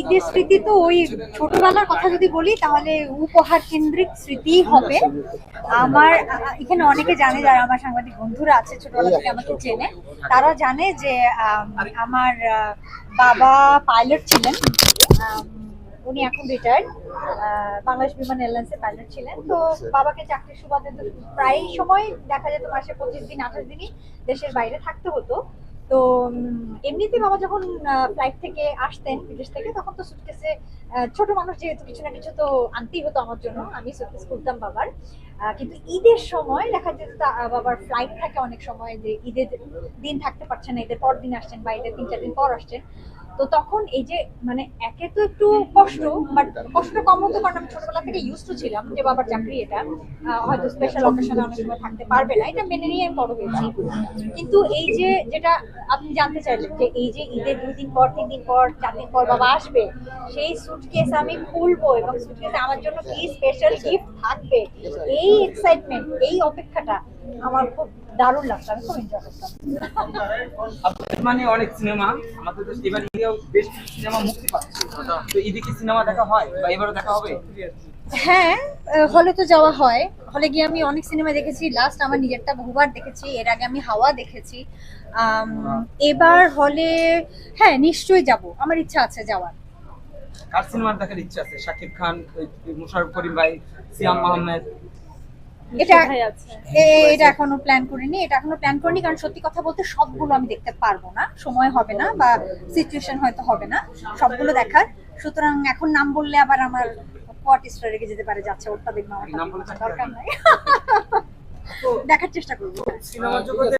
ঈদের স্মৃতি তো ওই ছোটবেলার কথা যদি বলি তাহলে উপহার কেন্দ্রিক স্মৃতি হবে। আমার এখানে অনেকে জানে যারা আমার সাংবাদিক বন্ধুরা আছে ছোটবেলা থেকে আমাকে চেনে তারা জানে যে আম, আমার বাবা পাইলট ছিলেন। উনি এখন রিটায়ার্ড বাংলাদেশ বিমান এয়ারলাইন্সের পাইলট ছিলেন। তো বাবাকে চাকরির সুবাদে প্রায় সময় দেখা যেত মাসে পঁচিশ দিন আঠাশ দিনই দেশের বাইরে থাকতে হতো। তো এমনিতে বাবা যখন ফ্লাইট থেকে আসতেন বিদেশ থেকে, তখন তো সুটকেসে ছোট মানুষ যেহেতু, কিছু না কিছু তো আনতেই হতো আমার জন্য। আমি সুটকেস খুলতাম বাবার। কিন্তু ঈদের সময় দেখা যেত বাবার ফ্লাইট থাকে অনেক সময় যে ঈদের দিন থাকতে পারছেন না, ঈদের পর দিন আসছেন বা ঈদের তিন, চার দিন পর আসছেন। তো তখন এই যে মানে একে তো একটু কষ্ট বাট কষ্ট কম হতো কারণ আমি ছোটবেলা থেকে ইউজ টু ছিলাম যে বাবার চাকরি এটা। হয়তো স্পেশাল অকেশনে অনেক সময় থাকতে পারবে না, এটা মেনে নিয়ে আমি বড় হয়েছি। কিন্তু এই যে, যেটা আপনি জানতে চাইলেন যে এই যে ঈদের দুই দিন পর, তিন দিন পর, চার দিন পর বাবা আসবে, সেই সুটকেস আমি খুলবো এবং সুটকেসে আমার জন্য কি স্পেশাল গিফট থাকবে এই এক্সাইটমেন্ট এই অপেক্ষাটা আমার খুব দারুণ লাগতো আমি খুব এনজয় করতাম। মানে অনেক সিনেমা আমাদের তো এবার ঈদেও বেশ কিছু সিনেমা মুক্তি পাচ্ছে। তো ঈদে কি সিনেমা দেখা হয় বা এবারও দেখা হবে? হ্যাঁ হলে তো যাওয়া হয়। হলে গিয়ে আমি অনেক সিনেমা দেখেছি। লাস্ট আমার নিজেরটা বহুবার দেখেছি এর আগে আমি হাওয়া দেখেছি। এবার হলে হ্যাঁ নিশ্চয়ই যাব। আমার ইচ্ছা আছে যাওয়ার। কার সিনেমার দেখার ইচ্ছা আছে? শাকিব খান মুশারফ করিম ভাই সিয়াম আহমেদ। এটা এটা এখনও প্ল্যান করিনি এটা এখনও প্ল্যান করিনি কারণ সত্যি কথা বলতে সবগুলো আমি দেখতে পারব না সময় হবে না বা সিচুয়েশন হয়তো হবে না সবগুলো দেখার। সুতরাং এখন নাম বললে আবার আমার রেগে যেতে পারে যাচ্ছে ওরটা দেখব আমার নাম বলে দরকার নাই। দেখার চেষ্টা করব। সিনেমা জগতে